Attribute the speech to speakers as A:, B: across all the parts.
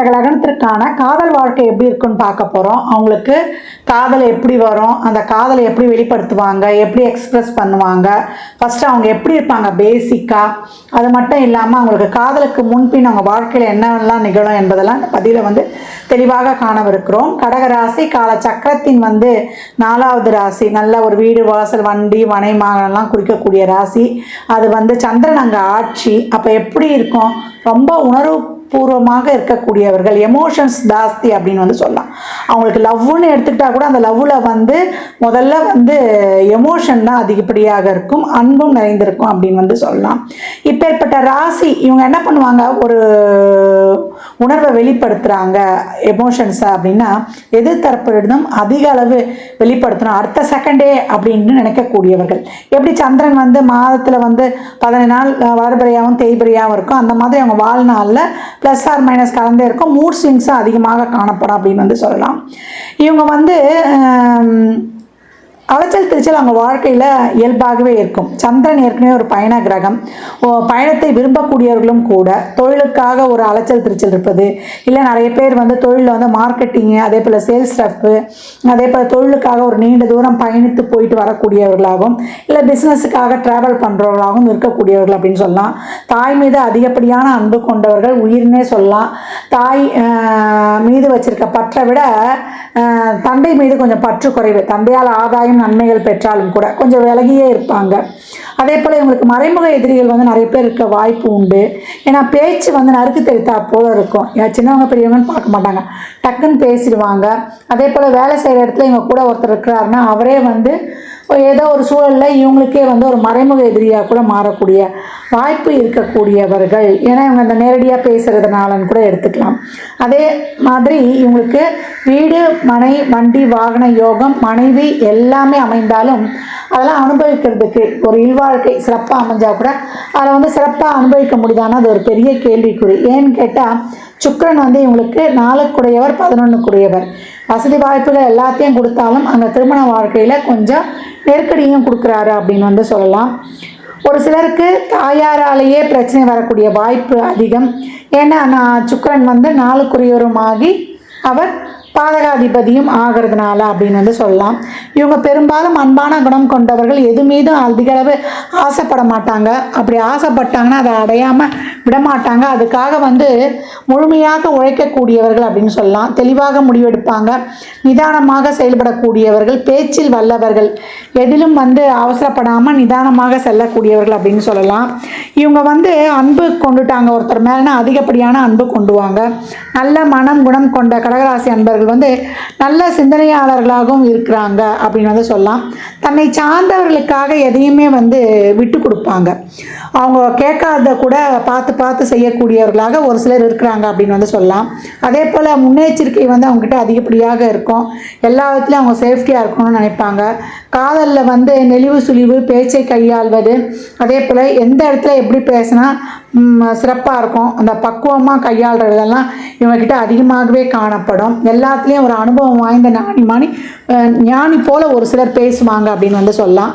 A: கடக காதல் வாழ்க்கை எப்படி இருக்குன்னு பார்க்க போகிறோம் அவங்களுக்கு காதல் எப்படி வரும் அந்த காதலை எப்படி வெளிப்படுத்துவாங்க எப்படி எக்ஸ்ப்ரெஸ் பண்ணுவாங்க ஃபஸ்ட்டு அவங்க எப்படி இருப்பாங்க பேசிக்காக அது மட்டும் இல்லாமல் அவங்களுக்கு காதலுக்கு முன்பின் அவங்க வாழ்க்கையில் என்னெல்லாம் நிகழும் என்பதெல்லாம் இந்த பதிவில் வந்து தெளிவாக காணவிருக்கிறோம் கடக ராசி கால சக்கரத்தின் வந்து நாலாவது ராசி நல்ல ஒரு வீடு வாசல் வண்டி மனை குறிக்கக்கூடிய ராசி அது வந்து சந்திரன் அங்கே ஆட்சி அப்போ எப்படி இருக்கும் ரொம்ப உணர்வு பூர்வமாக இருக்கக்கூடியவர்கள். எமோஷன்ஸ் ஜாஸ்தி அப்படின்னு வந்து சொல்லலாம். அவங்களுக்கு லவ்னு எடுத்துக்கிட்டா கூட அந்த லவ்வில் வந்து முதல்ல வந்து எமோஷன் தான் அதிகப்படியாக இருக்கும் அன்பும் நிறைந்திருக்கும் அப்படின்னு வந்து சொல்லலாம். இப்பேற்பட்ட ராசி இவங்க என்ன பண்ணுவாங்க? ஒரு உணர்வை வெளிப்படுத்துகிறாங்க எமோஷன்ஸை அப்படின்னா எதிர்த்தரப்பிடம் அதிக அளவு வெளிப்படுத்தணும். அடுத்த செகண்டே அப்படின்னு நினைக்கக்கூடியவர்கள். எப்படி சந்திரன் வந்து மாதத்தில் வந்து பதினஞ்சு நாள் வளர்பிறையாகவும் தேய்பிறையாகவும் இருக்கும் அந்த மாதிரி அவங்க வாழ்நாளில் ப்ளஸ் ஆர் மைனஸ் கலந்தே இருக்கும். மூட் ஸ்விங்ஸும் அதிகமாக காணப்படும் அப்படின்னு வந்து சொல்லலாம். இவங்க வந்து அலைச்சல் திருச்சல் அவங்க வாழ்க்கையில் இயல்பாகவே இருக்கும். சந்திரன் ஏற்கனவே ஒரு பயண கிரகம். ஓ, பயணத்தை விரும்பக்கூடியவர்களும் கூட தொழிலுக்காக ஒரு அலைச்சல் திருச்சல் இருப்பது. இல்லை நிறைய பேர் வந்து தொழிலில் வந்து மார்க்கெட்டிங்கு அதே போல் சேல்ஸ் ஸ்டஃப்பு அதே போல் தொழிலுக்காக ஒரு நீண்ட தூரம் பயணித்து போயிட்டு வரக்கூடியவர்களாகவும் இல்லை பிஸ்னஸுக்காக ட்ராவல் பண்ணுறவர்களாகவும் இருக்கக்கூடியவர்கள் அப்படின்னு சொல்லலாம். தாய் மீது அதிகப்படியான அன்பு கொண்டவர்கள் உயிர்னே சொல்லலாம். தாய் மீது வச்சிருக்க பற்றை விட தந்தை மீது கொஞ்சம் பற்று குறைவு. தந்தையால் ஆதாயம் நன்மைகள் பெற்றாலும் கூட கொஞ்சம் விலகியே இருப்பாங்க. அதே போல் இவங்களுக்கு மறைமுக எதிரிகள் வந்து நிறைய பேர் இருக்க வாய்ப்பு உண்டு. ஏன்னா பேச்சு வந்து நறுக்கு தெரித்தா போல இருக்கும். ஏன் சின்னவங்க பெரியவங்கன்னு பார்க்க மாட்டாங்க. டக்குன்னு பேசிடுவாங்க. அதே போல் வேலை செய்கிற இடத்துல இவங்க கூட ஒருத்தர் இருக்கிறாருன்னா அவரே வந்து ஏதோ ஒரு சூழலில் இவங்களுக்கே வந்து ஒரு மறைமுக எதிரியாக கூட மாறக்கூடிய வாய்ப்பு இருக்கக்கூடியவர்கள். ஏன்னா இவங்க அந்த நேரடியாக பேசுகிறதுனாலன்னு கூட எடுத்துக்கலாம். அதே மாதிரி இவங்களுக்கு வீடு மனை வண்டி வாகன யோகம் மனைவி எல்லாமே அமைந்தாலும் அதெல்லாம் அனுபவிக்கிறதுக்கு ஒரு இல்வாழ்க்கை சிறப்பாக அமைஞ்சால் கூட அதில் வந்து சிறப்பாக அனுபவிக்க முடியுதானா அது ஒரு பெரிய கேள்விக்குறி. ஏன்னு கேட்டால் சுக்கிரன் வந்து இவங்களுக்கு நாலுக்குடையவர் பதினொன்றுக்குடையவர் வசதி வாய்ப்புகள் எல்லாத்தையும் கொடுத்தாலும் அந்த திருமண வாழ்க்கையில் கொஞ்சம் நெருக்கடியும் கொடுக்குறாரு அப்படின்னு வந்து சொல்லலாம். ஒரு சிலருக்கு தாயாராலேயே பிரச்சனை வரக்கூடிய வாய்ப்பு அதிகம். ஏன்னா நான் சுக்கிரன் வந்து நாளுக்குரியவருமாகி அவர் பாதகாதிபதியும் ஆகிறதுனால அப்படின்னு வந்து சொல்லலாம். இவங்க பெரும்பாலும் அன்பான குணம் கொண்டவர்கள் எது மீதும் அதிகளவு ஆசைப்பட மாட்டாங்க. அப்படி ஆசைப்பட்டாங்கன்னா அதை அடையாமல் விட மாட்டாங்க அதுக்காக வந்து முழுமையாக உழைக்கக்கூடியவர்கள் அப்படின்னு சொல்லலாம். தெளிவாக முடிவெடுப்பாங்க. நிதானமாக செயல்படக்கூடியவர்கள் பேச்சில் வல்லவர்கள் எதிலும் வந்து அவசரப்படாமல் நிதானமாக செல்லக்கூடியவர்கள் அப்படின்னு சொல்லலாம். இவங்க வந்து அன்பு கொண்டுட்டாங்க ஒருத்தர் மேலேனா அதிகப்படியான அன்பு கொண்டுவாங்க. நல்ல மனம் குணம் கொண்ட கடகராசி அன்பர்கள் வந்து நல்ல சிந்தனையாளர்களாகவும் இருக்கிறாங்க அப்படின்னு வந்து சொல்லலாம். தன்னை சார்ந்தவர்களுக்காக எதையுமே வந்து விட்டு கொடுப்பாங்க. அவங்க கேட்காத கூட பார்த்து பார்த்து செய்யக்கூடியவர்களாக ஒரு சிலர் இருக்கிறாங்க அப்படின்னு வந்து சொல்லலாம். அதே போல் முன்னெச்சரிக்கை வந்து அவங்ககிட்ட அதிகப்படியாக இருக்கும். எல்லா விதத்துலையும் அவங்க சேஃப்டியாக இருக்கணும்னு நினைப்பாங்க. காதலில் வந்து நெளிவு சுழிவு பேச்சை கையாள்வது அதே போல் எந்த இடத்துல எப்படி பேசினா சிறப்பாக இருக்கும் அந்த பக்குவமாக கையாளுறதெல்லாம் இவங்ககிட்ட அதிகமாகவே காணப்படும். எல்லாத்துலேயும் ஒரு அனுபவம் வாய்ந்த ஞானி மாணி ஞானி போல் ஒரு சிலர் பேசுவாங்க அப்படின்னு வந்து சொல்லலாம்.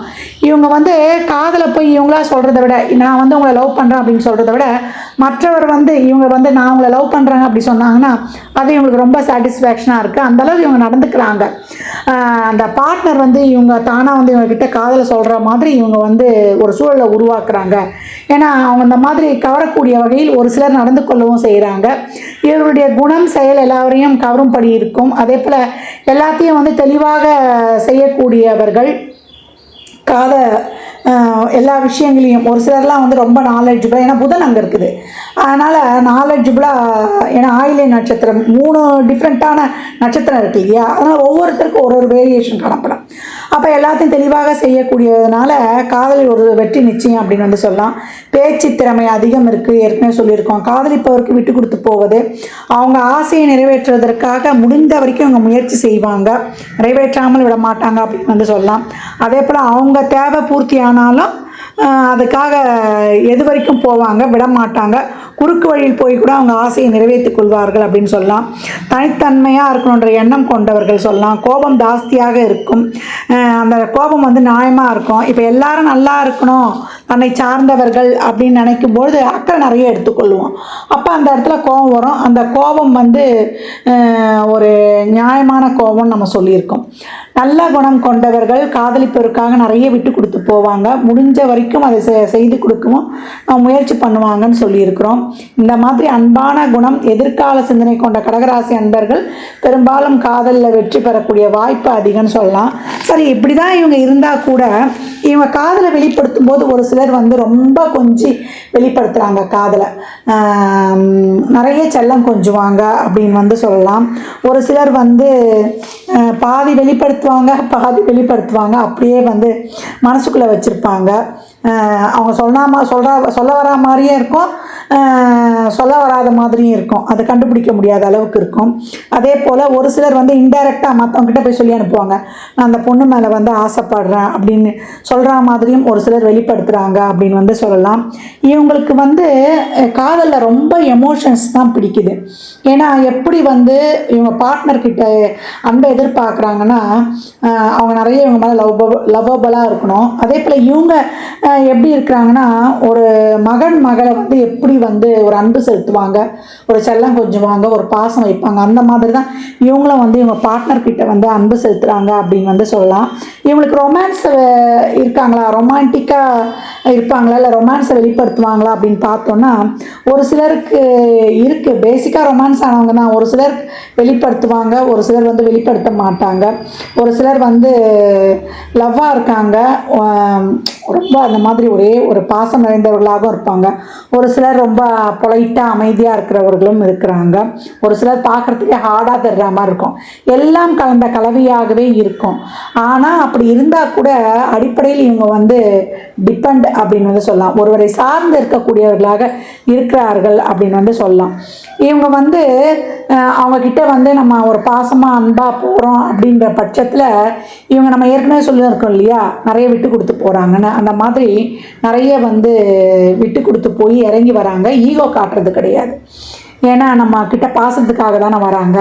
A: இவங்க வந்து காதலை போய் இவங்களா சொல்கிறத விட நான் வந்து உங்களை லவ் பண்ணுறேன் அப்படின்னு சொல்கிறத விட மற்றவர் வந்து இவங்க வந்து நான் உங்களை லவ் பண்ணுறேங்க அப்படி சொன்னாங்கன்னா அது இவங்களுக்கு ரொம்ப சாட்டிஸ்ஃபேக்ஷனாக இருக்குது அந்தளவுக்கு இவங்க நடந்துக்கிறாங்க. அந்த பார்ட்னர் வந்து இவங்க தானாக வந்து இவங்ககிட்ட காதலை சொல்கிற மாதிரி இவங்க வந்து ஒரு சூழலை உருவாக்குறாங்க. ஏன்னா அவங்க இந்த மாதிரி கவரக்கூடிய வகையில் ஒரு சிலர் நடந்து கொள்ளவும் செய்கிறாங்க இவருடைய குணம் செயல் எல்லாரையும் கவரும்படி இருக்கும். அதே போல் எல்லாத்தையும் வந்து தெளிவாக செய்யக்கூடியவர்கள் காத எல்லா விஷயங்களையும். ஒரு சிலர்லாம் வந்து ரொம்ப நாலேஜபிளாக ஏன்னா புதன் அங்கே இருக்குது. அதனால் நாலெட்ஜபிளாக ஏன்னா ஆயிலே நட்சத்திரம் மூணு டிஃப்ரெண்ட்டான நட்சத்திரம் இருக்கு இல்லையா? அதனால் ஒவ்வொருத்தருக்கும் ஒரு ஒரு வேரியேஷன் காணப்படும். அப்போ எல்லாத்தையும் தெளிவாக செய்யக்கூடியதுனால காதலி ஒரு வெற்றி நிச்சயம் அப்படின்னு வந்து சொல்லலாம். பேச்சு திறமை அதிகம் இருக்குது ஏற்கனவே சொல்லியிருக்கோம். காதலிப்பவருக்கு விட்டு கொடுத்து போவது. அவங்க ஆசையை நிறைவேற்றுவதற்காக முடிந்த வரைக்கும் அவங்க முயற்சி செய்வாங்க. நிறைவேற்றாமல் விட மாட்டாங்க அப்படின்னு வந்து சொல்லலாம். அதே போல் அவங்க தேவை பூர்த்தியான ஆனாலும் அதுக்காக எது வரைக்கும் போவாங்க விட மாட்டாங்க குறுக்கு வழியில் போய் கூட அவங்க ஆசையை நிறைவேற்றிக் கொள்வார்கள் அப்படின்னு சொல்லலாம். தனித்தன்மையாக இருக்கணுன்ற எண்ணம் கொண்டவர்கள் சொல்லலாம். கோபம் ஜாஸ்தியாக இருக்கும். அந்த கோபம் வந்து நியாயமாக இருக்கும். இப்போ எல்லாரும் நல்லா இருக்கணும் தன்னை சார்ந்தவர்கள் அப்படின்னு நினைக்கும்பொழுது அக்கறை நிறைய எடுத்துக்கொள்வோம் அப்போ அந்த இடத்துல கோபம் வரும். அந்த கோபம் வந்து ஒரு நியாயமான கோபம்னு நம்ம சொல்லியிருக்கோம். நல்ல குணம் கொண்டவர்கள் காதலிப்பதற்காக நிறைய விட்டு கொடுத்து போவாங்க. முடிஞ்ச வரைக்கும் அதை செ- செய்து கொடுக்கவும் முயற்சி பண்ணுவாங்கன்னு சொல்லியிருக்கிறோம். இந்த மாதிரி அன்பான குணம் எதிர்கால சிந்தனை கொண்ட கடகராசி அன்பர்கள் பெரும்பாலும் காதலில் வெற்றி பெறக்கூடிய வாய்ப்பு அதிகம்னு சொல்லலாம். சரி இப்படி தான் இவங்க இருந்தால் கூட இவங்க காதலை வெளிப்படுத்தும் போது ஒரு சிலர் வந்து ரொம்ப கொஞ்சி வெளிப்படுத்துகிறாங்க காதலை. நிறைய செல்லம் கொஞ்சுவாங்க அப்படின்னு வந்து சொல்லலாம். ஒரு சிலர் வந்து பாதி வெளிப்படுத்துவாங்க பாதி வெளிப்படுத்துவாங்க. அப்படியே வந்து மனசுக்குள்ளே வச்சுருப்பாங்க. அவங்க சொல்லாம சொல்கிற சொல்ல வரா மாதிரியே இருக்கும். சொல்ல வராத மாதிரியும் இருக்கும். அதை கண்டுபிடிக்க முடியாத அளவுக்கு இருக்கும். அதே போல் ஒரு சிலர் வந்து இன்டைரக்டாக மற்றவங்ககிட்ட போய் சொல்லி அனுப்புவாங்க. நான் அந்த பொண்ணு மேலே வந்து ஆசைப்படுறேன் அப்படின்னு சொல்கிற மாதிரியும் ஒரு சிலர் வெளிப்படுத்துகிறாங்க அப்படின்னு வந்து சொல்லலாம். இவங்களுக்கு வந்து காதலில் ரொம்ப எமோஷன்ஸ் தான் பிடிக்குது. ஏன்னா எப்படி வந்து இவங்க பார்ட்னர்கிட்ட அன்பை எதிர்பார்க்குறாங்கன்னா அவங்க நிறைய இவங்க மேலே லவ் லவ்வபலாக இருக்கணும். அதே போல் இவங்க எப்படி இருக்கிறாங்கன்னா ஒரு மகன் மகளை வந்து எப்படி வந்து ஒரு அன்பு செலுத்துவாங்க ஒரு செல்லம் கொஞ்சுவாங்க ஒரு பாசம் வைப்பாங்க. அந்த மாதிரி தான் இவங்களும் வந்து இவங்க பார்ட்னர் கிட்ட வந்து அன்பு செலுத்துகிறாங்க அப்படின்னு வந்து சொல்லலாம். இவங்களுக்கு ரொமான்ஸ் இருக்காங்களா? ரொமான்டிக்காக இருப்பாங்களா? இல்லை ரொமான்ஸை வெளிப்படுத்துவாங்களா அப்படின்னு பார்த்தோன்னா ஒரு சிலருக்கு இருக்குது பேசிக்காக ரொமான்ஸ் ஆனவங்க தான் ஒரு சிலர் வெளிப்படுத்துவாங்க ஒரு சிலர் வந்து வெளிப்படுத்த மாட்டாங்க. ஒரு சிலர் வந்து லவ்வாக இருக்காங்க ரொம்ப அந்த மாதிரி ஒரே ஒரு பாசம் நிறைந்தவர்களாகவும் இருப்பாங்க. ஒரு சிலர் ரொம்ப பொலைட்டாக அமைதியாக இருக்கிறவர்களும் இருக்கிறாங்க. ஒரு சிலர் பார்க்குறதுக்கே ஹார்டாக தர்ற மாதிரி இருக்கும். எல்லாம் கலந்த கலவையாகவே இருக்கும். ஆனால் அப்படி இருந்தால் கூட அடிப்படையில் இவங்க வந்து டிபெண்ட் அப்படின்னு வந்து சொல்லலாம். ஒருவரை சார்ந்து இருக்கக்கூடியவர்களாக இருக்கிறார்கள் அப்படின்னு வந்து சொல்லலாம். இவங்க வந்து அவங்கக்கிட்ட அவங்க வந்து நம்ம ஒரு பாசமாக அன்பாக போகிறோம் அப்படின்ற பட்சத்தில் இவங்க நம்ம ஏற்கனவே சொல்லியிருக்கோம் இல்லையா? நிறைய விட்டு கொடுத்து போகிறாங்கன்னு அந்த மாதிரி நிறைய வந்து விட்டு கொடுத்து போய் இறங்கி வராங்க. ஈகோ காட்டுறது கிடையாது. ஏன்னா நம்ம கிட்ட பாசத்துக்காக தானே வராங்க.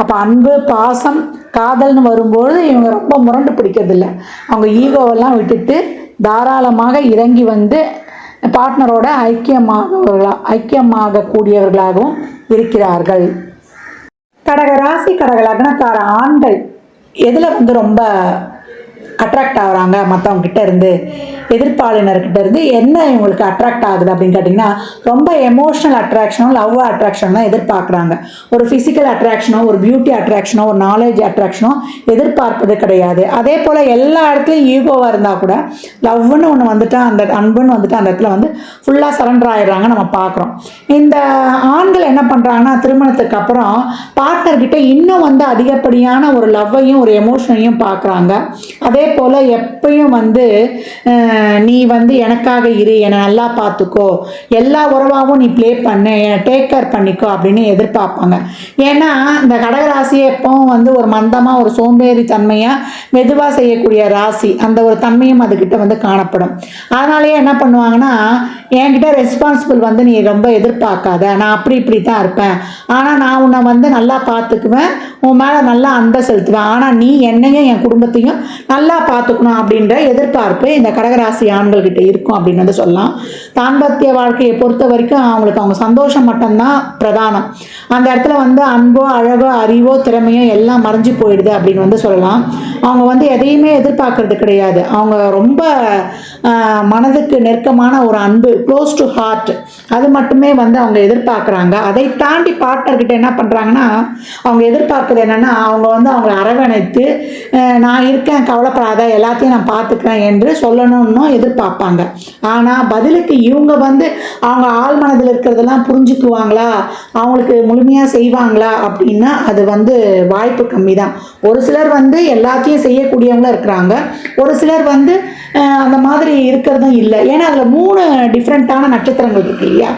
A: அப்போ அன்பு பாசம் காதல்னு வரும்போது இவங்க ரொம்ப முரண்டு பிடிக்கிறதில்ல. அவங்க ஈகோவெல்லாம் விட்டுட்டு தாராளமாக இறங்கி வந்து பார்ட்னரோட ஐக்கியமாக ஐக்கியமாக கூடியவர்களாகவும் இருக்கிறார்கள். கடக ராசி கடக லக்னக்கார ஆண்கள் எதில் வந்து ரொம்ப அட்ராக்ட் ஆகுறாங்க? மற்றவங்க கிட்ட இருந்து எதிர்ப்பாளினர்கிட்ட இருந்து என்ன இவங்களுக்கு அட்ராக்ட் ஆகுது அப்படின்னு கேட்டிங்கன்னா ரொம்ப எமோஷனல் அட்ராக்ஷனோ லவ் அட்ராக்ஷன் தான் எதிர்பார்க்குறாங்க. ஒரு ஃபிசிக்கல் அட்ராக்ஷனோ ஒரு பியூட்டி அட்ராக்ஷனோ ஒரு நாலேஜ் அட்ராக்ஷனோ எதிர்பார்ப்பது கிடையாது. அதே போல் எல்லா இடத்துலையும் ஈகோவாக இருந்தால் கூட லவ்னு ஒன்று வந்துட்டா அந்த அன்புன்னு வந்துட்டு அந்த இடத்துல வந்து ஃபுல்லாக சரண்டர் ஆயிடுறாங்க நம்ம பார்க்குறோம். இந்த ஆண்கள் என்ன பண்ணுறாங்கன்னா திருமணத்துக்கு அப்புறம் பார்ட்னர்கிட்ட இன்னும் வந்து அதிகப்படியான ஒரு லவ்வையும் ஒரு எமோஷனையும் பார்க்குறாங்க. அதே போல் எப்பயும் வந்து நீ வந்து எனக்காக இரு என்னை நல்லா பார்த்துக்கோ. எல்லா உறவாகவும் நீ ப்ளே பண்ணு என்னை டேக் கேர் பண்ணிக்கோ அப்படின்னு எதிர்பார்ப்பாங்க. ஏன்னா இந்த கடகராசியை எப்பவும் வந்து ஒரு மந்தமாக ஒரு சோம்பேறி தன்மையாக மெதுவாக செய்யக்கூடிய ராசி. அந்த ஒரு தன்மையும் அதுக்கிட்ட வந்து காணப்படும். அதனாலேயே என்ன பண்ணுவாங்கன்னா என்கிட்ட ரெஸ்பான்சிபிள் வந்து நீ ரொம்ப எதிர்பார்க்காத. நான் அப்படி இப்படி தான் இருப்பேன். ஆனால் நான் உன்னை வந்து நல்லா பார்த்துக்குவேன். உன் மேலே நல்லா அன்பை செலுத்துவேன். ஆனால் நீ என்னையும் என் குடும்பத்தையும் நல்லா பார்த்துக்கணும் அப்படின்ற எதிர்பார்ப்பு இந்த கடகராசி ஆண்கள்கிட்ட இருக்கும் அப்படின்னு வந்து சொல்லலாம். தாம்பத்திய வாழ்க்கையை பொறுத்த வரைக்கும் அவங்களுக்கு அவங்க சந்தோஷம் மட்டும்தான் பிரதானம். அந்த இடத்துல வந்து அன்போ அழகோ அறிவோ திறமையோ எல்லாம் மறைஞ்சு போயிடுது அப்படின்னு வந்து சொல்லலாம். அவங்க வந்து எதையுமே எதிர்பார்க்கறது கிடையாது. அவங்க ரொம்ப மனதுக்கு நெருக்கமான ஒரு அன்பு க்ளோஸ் டு ஹார்ட் அது மட்டுமே வந்து அவங்க எதிர்பார்க்குறாங்க. அதை தாண்டி பார்ட்னர்கிட்ட என்ன பண்ணுறாங்கன்னா அவங்க எதிர்பார்க்குறது என்னென்னா அவங்க வந்து அவங்களை அரவணைத்து நான் இருக்கேன் கவலைப்படாத எல்லாத்தையும் நான் பார்த்துக்கிறேன் என்று சொல்லணும் பண்ணணும் எதிர்பார்ப்பாங்க. ஆனால் பதிலுக்கு இவங்க வந்து அவங்க ஆள் மனதில் இருக்கிறதெல்லாம் புரிஞ்சுக்குவாங்களா? அவங்களுக்கு முழுமையாக செய்வாங்களா? அப்படின்னா அது வந்து வாய்ப்பு கம்மி தான் ஒரு சிலர் வந்து எல்லாத்தையும் செய்யக்கூடியவங்களும் இருக்கிறாங்க. ஒரு சிலர் வந்து அந்த மாதிரி இருக்கிறதும் இல்லை. ஏன்னா அதில் மூணு டிஃப்ரெண்ட்டான நட்சத்திரங்கள் இருக்கு இல்லையா?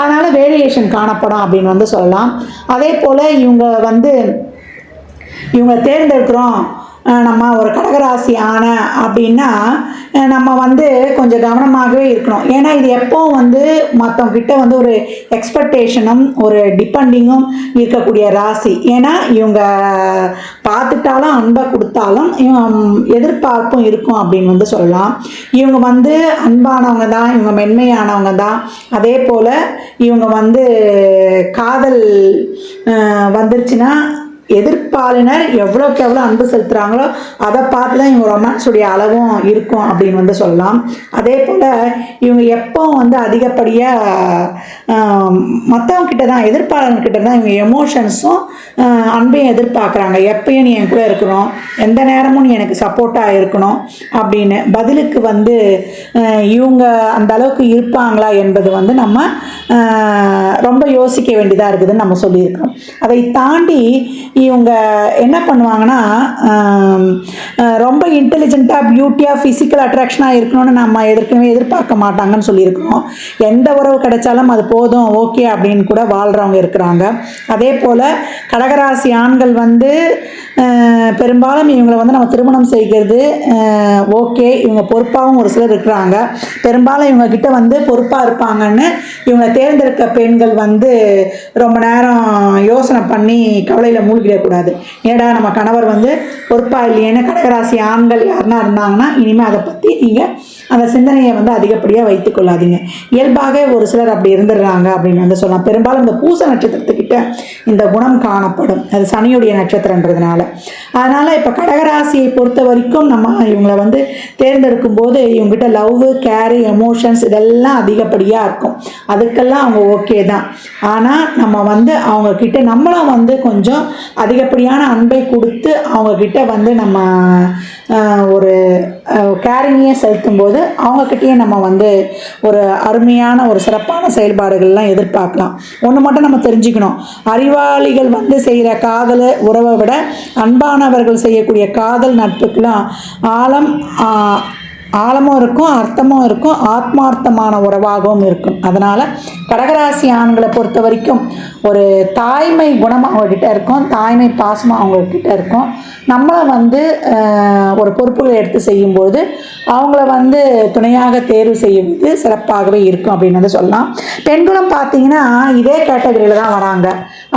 A: அதனால் வேரியேஷன் காணப்படும் அப்படின்னு வந்து சொல்லலாம். அதே போல் இவங்க வந்து இவங்க தேர்ந்தெடுக்கிறோம். நம்ம ஒரு கடகராசி ஆன அப்படின்னா நம்ம வந்து கொஞ்சம் கவனமாகவே இருக்கணும். ஏன்னா இது எப்போ வந்து மற்றவங்கிட்ட வந்து ஒரு எக்ஸ்பெக்டேஷனும் ஒரு டிபெண்டிங்கும் இருக்கக்கூடிய ராசி. ஏன்னா இவங்க பார்த்துட்டாலும் அன்பை கொடுத்தாலும் இவங்க எதிர்பார்ப்பும் இருக்கும் அப்படின்னு வந்து சொல்லலாம். இவங்க வந்து அன்பானவங்க தான் இவங்க மென்மையானவங்க தான். அதே போல் இவங்க வந்து காதல் வந்துருச்சுன்னா எதிர்ப்பாளினர் எவ்வளோக்கு எவ்வளோ அன்பு செலுத்துகிறாங்களோ அதை பார்த்து தான் இவங்க ரொமான்ஸுடைய அளவும் இருக்கும் அப்படின்னு வந்து சொல்லலாம். அதே போல் இவங்க எப்போ வந்து அதிகப்படியாக மற்றவங்க கிட்ட தான் எதிர்ப்பாளர்கிட்ட தான் இவங்க எமோஷன்ஸும் அன்பையும் எதிர்பார்க்குறாங்க. எப்பயும் நீ என் கூட இருக்கணும். எந்த நேரமும் நீ எனக்கு சப்போர்ட்டாக இருக்கணும் அப்படின்னு பதிலுக்கு வந்து இவங்க அந்த அளவுக்கு இருப்பாங்களா என்பது வந்து நம்ம ரொம்ப யோசிக்க வேண்டியதாக இருக்குதுன்னு நம்ம சொல்லியிருக்கோம் அதை தாண்டி இவங்க என்ன பண்ணுவாங்கன்னா ரொம்ப இன்டெலிஜென்ட்டாக பியூட்டியாக ஃபிசிக்கல் அட்ராக்ஷனாக இருக்கணும்னு நம்ம எதிர்க்கவே எதிர்பார்க்க மாட்டாங்கன்னு சொல்லியிருக்கோம் எந்த உறவு கிடைச்சாலும் அது போதும் ஓகே அப்படின்னு கூட வாழ்கிறவங்க இருக்கிறாங்க. அதே போல் கடகராசி ஆண்கள் வந்து பெரும்பாலும் இவங்களை வந்து நம்ம திருமணம் செய்கிறது ஓகே. இவங்க பொறுப்பாகவும் ஒரு சிலர் இருக்கிறாங்க. பெரும்பாலும் இவங்க கிட்ட வந்து பொறுப்பாக இருப்பாங்கன்னு இவங்களை தேர்ந்தெடுக்க பெண்கள் வந்து ரொம்ப நேரம் யோசனை பண்ணி கவலையில் மூழ்கிடக்கூடாது ஏடா நம்ம கணவர் வந்து பொறுப்பாக இல்லையேன்னு கடகராசி ஆண்கள் யாருன்னா இருந்தாங்கன்னா இனிமேல் அதை பற்றி நீங்கள் அந்த சிந்தனையை வந்து அதிகப்படியாக வைத்துக்கொள்ளாதீங்க இயல்பாக இயல்பாகவே ஒரு சிலர் அப்படி இருந்துடுறாங்க அப்படின்னு வந்து சொல்லலாம் பெரும்பாலும் இந்த பூச நட்சத்திரத்துக்கிட்ட இந்த குணம் காணப்படும். அது சனியுடைய நட்சத்திரன்றதுனால அதனால் இப்போ கடகராசியை பொறுத்த வரைக்கும் நம்ம இவங்களை வந்து தேர்ந்தெடுக்கும் போது இவங்ககிட்ட லவ் கேரு எமோஷன்ஸ் இதெல்லாம் அதிகப்படியாக இருக்கும். அதுக்கெல்லாம் அவங்க ஓகே தான். ஆனால் நம்ம வந்து அவங்க கிட்ட நம்மளும் வந்து கொஞ்சம் அதிகப்படியான அன்பை கொடுத்து அவங்க கிட்ட வந்து நம்ம ஒரு கேரிங்கையும் செலுத்தும் போது அவங்கக்கிட்டேயே நம்ம வந்து ஒரு அருமையான ஒரு சிறப்பான செயல்பாடுகள்லாம் எதிர்பார்க்கலாம். ஒன்று மட்டும் நம்ம தெரிஞ்சுக்கணும். அறிவாளிகள் வந்து செய்கிற காதல் உறவை விட அன்பானவர்கள் செய்யக்கூடிய காதல் நட்புக்கெலாம் ஆழம் ஆழமும் இருக்கும் அர்த்தமும் இருக்கும் ஆத்மார்த்தமான உறவாகவும் இருக்கும். அதனால் கடகராசி ஆண்களை பொறுத்த வரைக்கும் ஒரு தாய்மை குணம் அவங்கக்கிட்ட இருக்கும் தாய்மை பாசமாக அவங்கக்கிட்ட இருக்கும். நம்மளை வந்து ஒரு பொறுப்புகளை எடுத்து செய்யும்போது அவங்கள வந்து துணையாக தேர்வு செய்வது சிறப்பாகவே இருக்கும் அப்படின்னு வந்து சொல்லலாம். பெண்களும் பார்த்தீங்கன்னா இதே கேட்டகரியில் தான் வராங்க.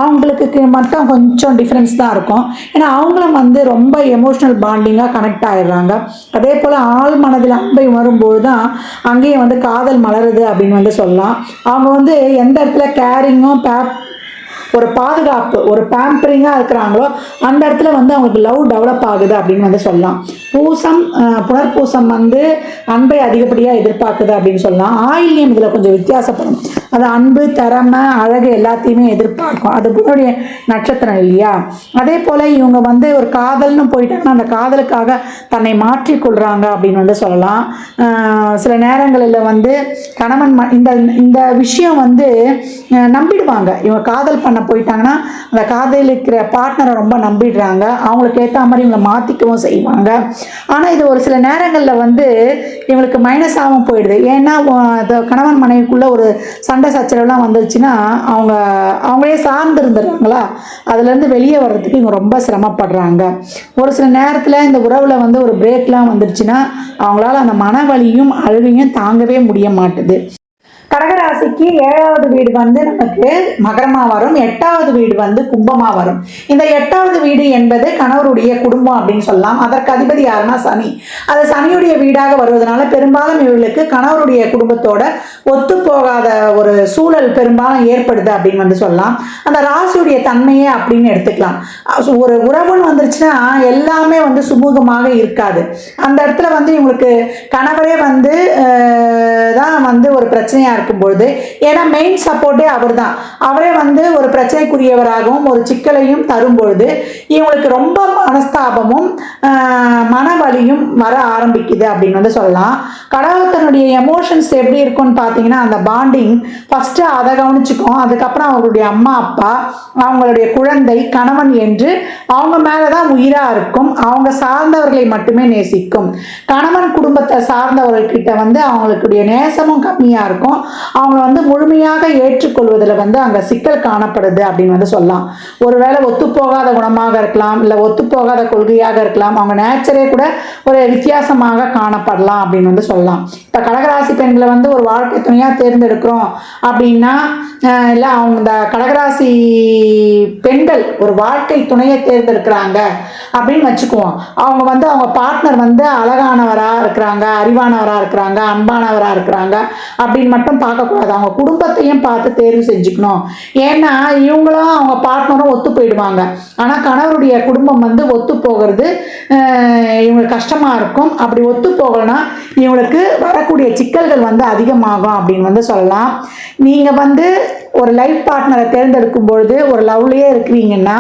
A: அவங்களுக்கு மட்டும் கொஞ்சம் டிஃப்ரென்ஸ் தான் இருக்கும். ஏன்னா அவங்களும் வந்து ரொம்ப எமோஷ்னல் பாண்டிங்காக கனெக்ட் ஆகிடுறாங்க அதே போல் ஆள் மனதில் அன்பை உணரும்போது தான் அங்கேயும் வந்து காதல் மலருது அப்படின்னு வந்து சொல்லலாம். அவங்க வந்து எந்த இடத்துல கேரிங்கும் பேப் ஒரு பாதுகாப்பு ஒரு பேம்பரிங்காக இருக்கிறாங்களோ அந்த இடத்துல வந்து அவங்களுக்கு லவ் டெவலப் ஆகுது அப்படின்னு வந்து சொல்லலாம். பூசம் புனர்பூசம் வந்து அன்பை அதிகப்படியாக எதிர்பார்க்குது அப்படின்னு சொல்லலாம். ஆயில்யம் இதில் கொஞ்சம் வித்தியாசப்படும். அது அன்பு திறமை அழகு எல்லாத்தையுமே எதிர்பார்க்கும். அது புதனுடைய நட்சத்திரம் இல்லையா? அதே போல் இவங்க வந்து ஒரு காதல்னு போயிட்டாங்கன்னா அந்த காதலுக்காக தன்னை மாற்றிக்கொள்கிறாங்க அப்படின்னு வந்து சொல்லலாம். சில நேரங்களில் வந்து கணவன் இந்த இந்த விஷயம் வந்து நம்பிடுவாங்க. இவங்க காதல் பண்ண போயிட்டாங்கன்னா அந்த காதலிக்கிற பார்ட்னரை ரொம்ப நம்பிடுறாங்க. அவங்களுக்கு ஏற்ற மாதிரி இவங்களை மாற்றிக்கவும் செய்வாங்க. ஆனால் இது ஒரு சில நேரங்களில் வந்து இவங்களுக்கு மைனஸ் ஆகும் போயிடுது. ஏன்னா கணவன் மனைவிக்குள்ள ஒரு சண்டை சச்சரவுலாம் வந்துருச்சுன்னா அவங்க அவங்களே சார்ந்து இருந்துடுறாங்களா அதுலேருந்து வெளியே வர்றதுக்கு இவங்க ரொம்ப சிரமப்படுறாங்க. ஒரு சில நேரத்தில் இந்த உறவில் வந்து ஒரு பிரேக்லாம் வந்துருச்சுன்னா அவங்களால அந்த மனவலியும் அழுகையும் தாங்கவே முடிய மாட்டுது. கடகராசிக்கு ஏழாவது வீடு வந்து நமக்கு மகரமா வரும். எட்டாவது வீடு வந்து கும்பமா வரும். இந்த எட்டாவது வீடு என்பது கணவருடைய குடும்பம் அப்படின்னு சொல்லலாம். அதற்கு அதிபதி யாருன்னா சனி. அது சனியுடைய வீடாக வருவதனால பெரும்பாலும் இவர்களுக்கு கணவருடைய குடும்பத்தோட ஒத்து போகாத ஒரு சூழல் பெரும்பாலும் ஏற்படுது அப்படின்னு வந்து சொல்லலாம். அந்த ராசியுடைய தன்மையே அப்படின்னு எடுத்துக்கலாம். ஒரு உறவுன்னு வந்துருச்சுன்னா எல்லாமே வந்து சுமூகமாக இருக்காது. அந்த இடத்துல வந்து இவங்களுக்கு கணவரே வந்து தான் வந்து ஒரு பிரச்சனையா இருக்கும்பொழுது ஏன்னா மெயின் சப்போர்ட்டே அவர் தான் அவரே வந்து ஒரு பிரச்சனைக்குரியவராகவும் ஒரு சிக்கலையும் தரும்பொழுது இவங்களுக்கு ரொம்ப மனஸ்தாபமும் ஆஹ், மனவலியும் வர ஆரம்பிக்குது அப்படின்னு வந்து சொல்லலாம். கடவுள் எமோஷன்ஸ் எப்படி இருக்கும்னு பார்த்தீங்கன்னா அந்த பாண்டிங் ஃபஸ்ட்டு அதை கவனிச்சுக்கும். அதுக்கப்புறம் அவங்களுடைய அம்மா அப்பா அவங்களுடைய குழந்தை கணவன் என்று அவங்க மேலே தான் உயிராக இருக்கும். அவங்க சார்ந்தவர்களை மட்டுமே நேசிக்கும். கணவன் குடும்பத்தை சார்ந்தவர்கள்கிட்ட வந்து அவங்களுடைய நேசமும் கம்மியாக இருக்கும். அவங்கள வந்து முழுமையாக ஏற்றுக்கொள்வதில் வந்து அங்கே சிக்கல் காணப்படுது அப்படின்னு வந்து சொல்லலாம். ஒருவேளை ஒத்துப்போகாத குணமாக இருக்கலாம் இல்லை ஒத்துப்போகாத கொள்கையாக இருக்கலாம் அவங்க நேச்சரே கூட ஒரு வித்தியாசமாக காணப்படலாம் அப்படின்னு வந்து சொல்லலாம். இப்போ கடகராசி பெண்களை வந்து ஒரு வாழ்க்கை துணையாக தேர்ந்தெடுக்கிறோம் அப்படின்னா இல்லை அவங்க இந்த கடகராசி பெண்கள் ஒரு வாழ்க்கை துணையை தேர்ந்தெடுக்கிறாங்க அப்படின்னு வச்சுக்குவோம். அவங்க வந்து அவங்க பார்ட்னர் வந்து அழகானவராக இருக்கிறாங்க அறிவானவராக இருக்கிறாங்க அன்பானவராக இருக்கிறாங்க அப்படின்னு மட்டும் பார்க்கக்கூடாது. அவங்க குடும்பத்தையும் பார்த்து தேர்வு செஞ்சுக்கணும். ஏன்னா இவங்களும் அவங்க பார்ட்னரும் ஒத்து போயிடுவாங்க. ஆனால் கணவருடைய குடும்பம் வந்து ஒத்து போகிறது இவங்களுக்கு கஷ்டமாக இருக்கும். அப்படி ஒத்து போகலைன்னா இவங்களுக்கு வரக்கூடிய சிக்கல்கள் வந்து அதிகமாகும் அப்படின்னு வந்து சொல்லலாம். நீங்கள் வந்து ஒரு லைஃப் பார்ட்னரை தேர்ந்தெடுக்கும் பொழுது ஒரு லவ்லேயே இருக்கிறீங்கன்னா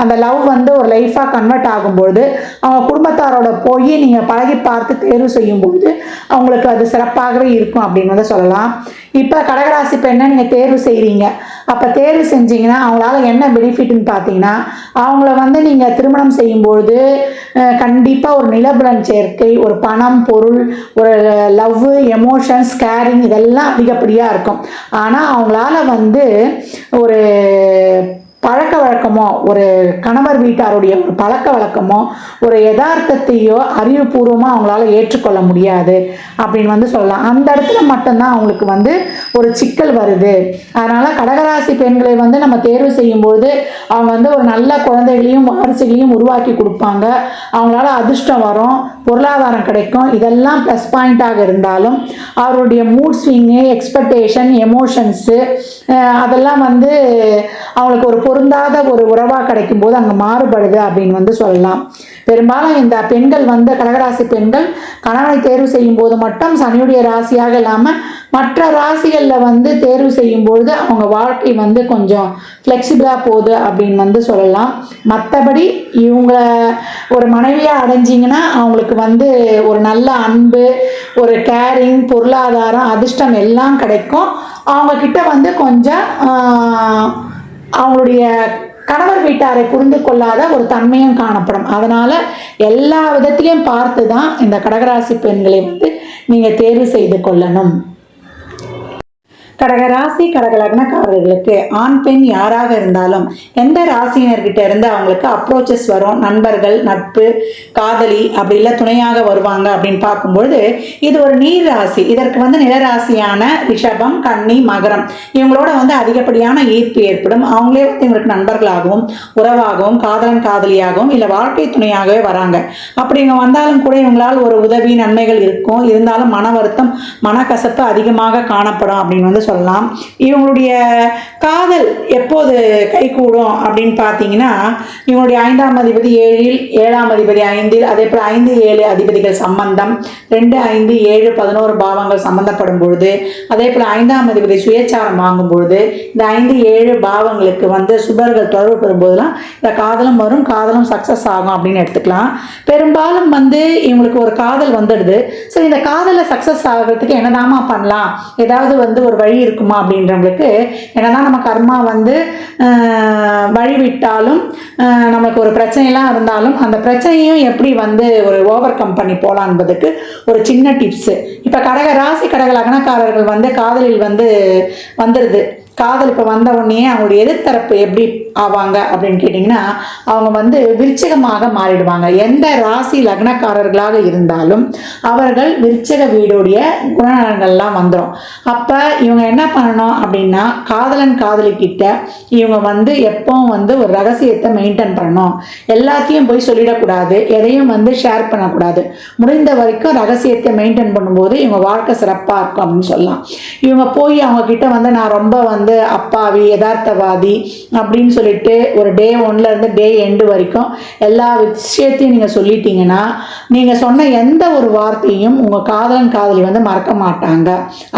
A: அந்த லவ் வந்து ஒரு லைஃபாக கன்வெர்ட் ஆகும்பொழுது அவங்க குடும்பத்தாரோட போய் நீங்கள் பழகி பார்த்து தேர்வு செய்யும்பொழுது அவங்களுக்கு அது சிறப்பாகவே இருக்கும் அப்படின்னு வந்து சொல்லலாம். இப்போ கடகராசி பெண்ணை நீங்கள் தேர்வு செய்கிறீங்க அப்போ தேர்வு செஞ்சீங்கன்னா அவங்களால என்ன பெனிஃபிட்னு பார்த்தீங்கன்னா அவங்கள வந்து நீங்கள் திருமணம் செய்யும்பொழுது கண்டிப்பாக ஒரு நிலபுலன் சேர்க்கை ஒரு பணம் பொருள் ஒரு லவ் எமோஷன்ஸ் கேரிங் இதெல்லாம் அதிகப்படியாக இருக்கும். ஆனால் அவங்களால வந்து ஒரு பழக்கமோ ஒரு கணவர் வீட்டாருடைய ஒரு பழக்க வழக்கமோ ஒரு யதார்த்தத்தையோ அறிவுபூர்வமாக அவங்களால ஏற்றுக்கொள்ள முடியாது அப்படின்னு வந்து சொல்லலாம். அந்த இடத்துல மட்டும்தான் அவங்களுக்கு வந்து ஒரு சிக்கல் வருது. அதனால் கடகராசி பெண்களை வந்து நம்ம தேர்வு செய்யும்பொழுது அவங்க வந்து ஒரு நல்ல குழந்தைகளையும் வாரிசுகளையும் உருவாக்கி கொடுப்பாங்க. அவங்களால அதிர்ஷ்டம் வரும். பொருளாதாரம் கிடைக்கும். இதெல்லாம் ப்ளஸ் பாயிண்ட்டாக இருந்தாலும் அவருடைய மூட் ஸ்விங்கு எக்ஸ்பெக்டேஷன் எமோஷன்ஸு அதெல்லாம் வந்து அவங்களுக்கு ஒரு பொருந்தாத ஒரு உறவாக கிடைக்கும் போது அங்கே மாறுபடுது அப்படின்னு வந்து சொல்லலாம். பெரும்பாலும் இந்த பெண்கள் வந்து கடகராசி பெண்கள் கணவனை தேர்வு செய்யும் போது மட்டும் சனியுடைய ராசியாக இல்லாமல் மற்ற ராசிகளில் வந்து தேர்வு செய்யும் பொழுது அவங்க வாழ்க்கை வந்து கொஞ்சம் ஃப்ளெக்சிபிளாக போகுது அப்படின்னு வந்து சொல்லலாம். மற்றபடி இவங்கள ஒரு மனைவியாக அடைஞ்சிங்கன்னா அவங்களுக்கு வந்து ஒரு நல்ல அன்பு ஒரு கேரிங் பொருளாதாரம் அதிர்ஷ்டம் எல்லாம் கிடைக்கும். அவங்கக்கிட்ட வந்து கொஞ்சம் அவங்களுடைய கணவர் வீட்டாரை புரிந்து கொள்ளாத ஒரு தன்மையும் காணப்படும். அதனால எல்லா விதத்திலையும் பார்த்து தான் இந்த கடகராசி பெண்களை வந்து நீங்க தேர்வு செய்து கொள்ளணும். கடகராசி கடக லக்னக்காரர்களுக்கு ஆண் பெண் யாராக இருந்தாலும் எந்த ராசியினர்கிட்ட இருந்து அவங்களுக்கு அப்ரோச்சஸ் வரும்? நண்பர்கள் நட்பு காதலி அப்படி இல்லை துணையாக வருவாங்க அப்படின்னு பார்க்கும்பொழுது இது ஒரு நீர் ராசி. இதற்கு வந்து நிலராசியான ரிஷபம் கன்னி மகரம். இவங்களோட வந்து அதிகப்படியான ஈர்ப்பு ஏற்படும். அவங்களே வந்து இவங்களுக்கு நண்பர்களாகவும் உறவாகவும் காதலன் காதலியாகவும் இல்லை வாழ்க்கை துணையாகவே வராங்க. அப்படி இவங்க வந்தாலும் கூட இவங்களால் ஒரு உதவி நன்மைகள் இருக்கும். இருந்தாலும் மன வருத்தம் மனக்கசப்பு அதிகமாக காணப்படும் அப்படின்னு வந்து சொல்லலாம். இவங்களுடைய காதல் எப்போது கைகூடும் அப்படின்னு பார்த்தீங்கன்னா இவங்களுடைய ஐந்தாம் அதிபதி ஏழில் ஏழாம் அதிபதி ஐந்தில் அதே போல் ஐந்து ஏழு அதிபதிகள் சம்பந்தம் ரெண்டு ஐந்து ஏழு பதினோரு பாவங்கள் சம்பந்தப்படும் பொழுது அதே போல் ஐந்தாம் அதிபதி சுயச்சாரம் வாங்கும் பொழுது இந்த ஐந்து ஏழு பாவங்களுக்கு வந்து சுபர்கள் தொடர்பு பெறும்போதெல்லாம் இந்த காதலும் வரும் காதலும் சக்ஸஸ் ஆகும் அப்படின்னு எடுத்துக்கலாம். பெரும்பாலும் வந்து இவங்களுக்கு ஒரு காதல் வந்துடுது. சரி இந்த காதலில் சக்ஸஸ் ஆகிறதுக்கு என்னதாமா பண்ணலாம்? ஏதாவது வந்து ஒரு வழி இருக்குமா அப்படின்றவங்களுக்கு என்னதான் நம்ம கர்மா வந்து வழி விட்டாலும் நமக்கு ஒரு பிரச்சனைலாம் இருந்தாலும் அந்த பிரச்சனையும் எப்படி வந்து ஒரு ஓவர் கம் பண்ணி போகலாம் என்பதுக்கு ஒரு சின்ன டிப்ஸு இப்போ கடக ராசி கடக லக்னக்காரர்கள் வந்து காதலில் வந்து வந்துடுது காதல் இப்போ வந்த உடனே அவங்களுடைய எதிர்த்தரப்பு எப்படி ஆவாங்க அப்படின்னு கேட்டிங்கன்னா அவங்க வந்து விருச்சகமாக மாறிடுவாங்க. எந்த ராசி லக்னக்காரர்களாக இருந்தாலும் அவர்கள் விருச்சிக வீடுடைய குணநலங்கள்லாம் வந்துடும் அப்போ இவங்க என்ன பண்ணணும் அப்படின்னா காதலன் காதலிக்கிட்ட இவங்க வந்து எப்பவும் வந்து ஒரு ரகசியத்தை மெயின்டைன் பண்ணணும். எல்லாத்தையும் போய் சொல்லிடக்கூடாது எதையும் வந்து ஷேர் பண்ணக்கூடாது. முடிந்த வரைக்கும் ரகசியத்தை மெயின்டைன் பண்ணும்போது இவங்க வாழ்க்கை சிறப்பாக இருக்கும் அப்படின்னு சொல்லலாம். இவங்க போய் அவங்க கிட்ட வந்து நான் ரொம்ப வந்து அப்பாவி யதார்த்தவாதி அப்படின்னு சொல்லிட்டு ஒரு டே ஒன்ல இருந்து டே எண்டு வரைக்கும் எல்லா விஷயத்தையும் நீங்கள் சொல்லிட்டீங்கன்னா நீங்கள் சொன்ன எந்த ஒரு வார்த்தையும் உங்கள் காதலன் காதலி வந்து மறக்க மாட்டாங்க.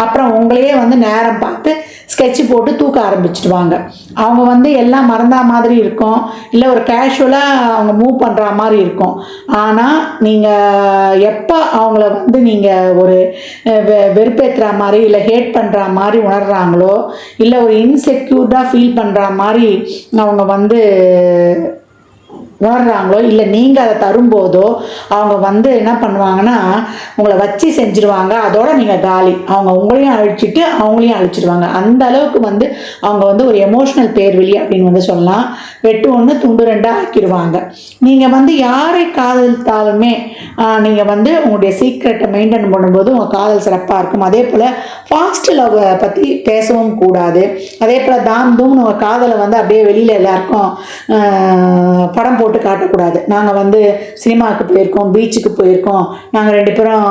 A: அப்புறம் உங்களையே வந்து நேரம் பார்த்து ஸ்கெட்ச் போட்டு தூக்க ஆரம்பிச்சிடுவாங்க. அவங்க வந்து எல்லாம் மறந்தா மாதிரி இருக்கும். இல்லை ஒரு கேஷுவலாக அவங்க மூவ் பண்ணுற மாதிரி இருக்கும். ஆனால் நீங்கள் எப்போ அவங்கள வந்து நீங்கள் ஒரு வெ வெறுப்பேற்றுற மாதிரி இல்லை ஹேட் பண்ணுற மாதிரி உணர்றாங்களோ இல்லை ஒரு இன்செக்யூர்டாக ஃபீல் பண்ணுற மாதிரி அவங்க வந்து உணர்றாங்களோ இல்லை நீங்கள் அதை தரும்போதோ அவங்க வந்து என்ன பண்ணுவாங்கன்னா உங்களை வச்சு செஞ்சுருவாங்க. அதோட நீங்கள் காலி. அவங்க உங்களையும் அழிச்சிட்டு அவங்களையும் அழிச்சிடுவாங்க அந்த அளவுக்கு வந்து அவங்க வந்து ஒரு எமோஷனல் பேர்வெளி அப்படின்னு வந்து சொல்லலாம். வெட்டு ஒன்று துண்டு ரெண்டாக ஆக்கிடுவாங்க. நீங்கள் வந்து யாரை காதலித்தாலுமே நீங்கள் வந்து உங்களுடைய சீக்ரெட்டை மெயின்டைன் பண்ணும்போது உங்கள் காதல் சிறப்பாக இருக்கும். அதே போல் ஃபாஸ்ட் லவ் பற்றி பேசவும் கூடாது. அதே போல் தாம் தூம்னு உங்கள் காதலை வந்து அப்படியே வெளியில் எல்லாருக்கும் படம் போட்டு காட்டக்கூடாது. நாங்கள் வந்து சினிமாவுக்கு போயிருக்கோம் பீச்சுக்கு போயிருக்கோம். நாங்கள் ரெண்டு பேரும்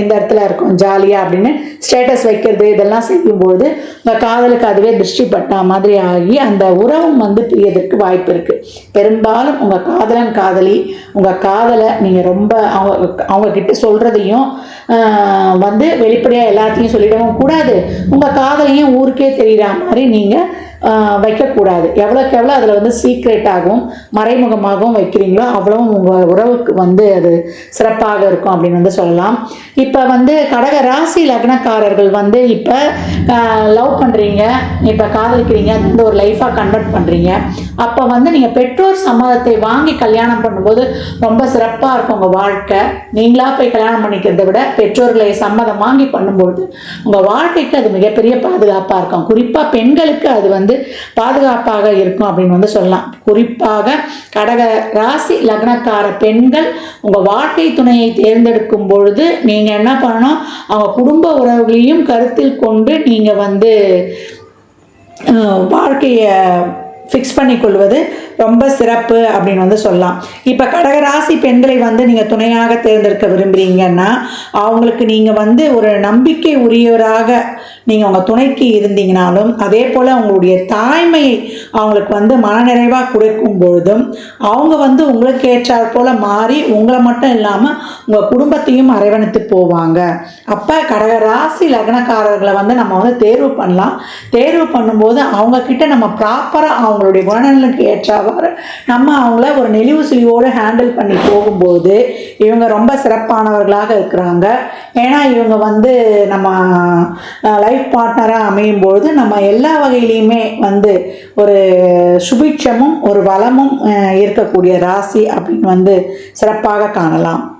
A: இந்த இடத்துல இருக்கோம் ஜாலியாக அப்படின்னு ஸ்டேட்டஸ் வைக்கிறது இதெல்லாம் செய்யும்போது உங்கள் காதலுக்கு அதுவே திருஷ்டி பட்டா மாதிரி ஆகி அந்த உறவும் வந்து பிரியதற்கு வாய்ப்பு இருக்குது பெரும்பாலும் உங்கள் காதலன் காதலி உங்கள் காதலை நீங்கள் ரொம்ப அவங்க அவங்க கிட்ட சொல்கிறதையும் வந்து வெளிப்படையாக எல்லாத்தையும் சொல்லிடவும் கூடாது. உங்கள் காதலையும் ஊருக்கே தெரிகிற மாதிரி நீங்கள் வைக்கக்கூடாது. எவ்வளோக்கு எவ்வளோ அதில் வந்து சீக்ரெட்டாகவும் மறைமுகமாகவும் வைக்கிறீங்களோ அவ்வளவும் உங்கள் உறவுக்கு வந்து அது சிறப்பாக இருக்கும் அப்படின்னு வந்து சொல்லலாம். இப்போ வந்து கடக ராசி லக்னக்காரர்கள் வந்து இப்போ லவ் பண்ணுறீங்க இப்போ காதலிக்கிறீங்க அது வந்து ஒரு லைஃபாக கண்டக்ட் பண்ணுறீங்க அப்போ வந்து நீங்கள் பெற்றோர் சம்மதத்தை வாங்கி கல்யாணம் பண்ணும்போது ரொம்ப சிறப்பாக இருக்கும் உங்கள் வாழ்க்கை. நீங்களாக போய் கல்யாணம் பண்ணிக்கிறதை விட பெற்றோர்களை சம்மதம் வாங்கி பண்ணும்போது உங்கள் வாழ்க்கைக்கு அது மிகப்பெரிய பாதுகாப்பாக இருக்கும். குறிப்பாக பெண்களுக்கு அது வந்து பாதுகாப்பாக இருக்கும் அப்படின்னு வந்து சொல்லலாம். குறிப்பாக கடக ராசி லக்னக்கார பெண்கள் உங்கள் வாழ்க்கை துணையை தேர்ந்தெடுக்கும் பொழுது நீங்கள் என்ன பண்ணணும்? அவங்க குடும்ப உறவுகளையும் கருத்தில் கொண்டு நீங்கள் வந்து வாழ்க்கையை ஃபிக்ஸ் பண்ணிக்கொள்வது ரொம்ப சிறப்பு அப்படின்னு வந்து சொல்லலாம். இப்போ கடகராசி பெண்களை வந்து நீங்கள் துணையாக தேர்ந்தெடுக்க விரும்புகிறீங்கன்னா அவங்களுக்கு நீங்கள் வந்து ஒரு நம்பிக்கை உரியவராக நீங்கள் உங்கள் துணைக்கு இருந்தீங்கனாலும் அதே போல் அவங்களுடைய தாய்மையை அவங்களுக்கு வந்து மனநிறைவாக கொடுக்கும் பொழுதும் அவங்க வந்து உங்களுக்கு ஏற்றாற் போல் மாறி உங்களை மட்டும் இல்லாமல் உங்கள் குடும்பத்தையும் அரவணைத்து போவாங்க. அப்போ கடகராசி லக்னக்காரர்களை வந்து நம்ம வந்து தேர்வு பண்ணலாம். தேர்வு பண்ணும்போது அவங்கக்கிட்ட நம்ம ப்ராப்பராக அவங்களுடைய குணநலனுக்கு ஏற்றவாறு நம்ம அவங்கள ஒரு நெளிவு சுழிவோடு ஹேண்டில் பண்ணி போகும்போது இவங்க ரொம்ப சிறப்பானவர்களாக இருக்கிறாங்க. ஏன்னா இவங்க வந்து நம்ம லைஃப் பார்ட்னராக அமையும் பொழுது நம்ம எல்லா வகையிலையுமே வந்து ஒரு சுபிட்சமும் ஒரு வளமும் இருக்கக்கூடிய ராசி அப்படின்னு வந்து சிறப்பாக காணலாம்.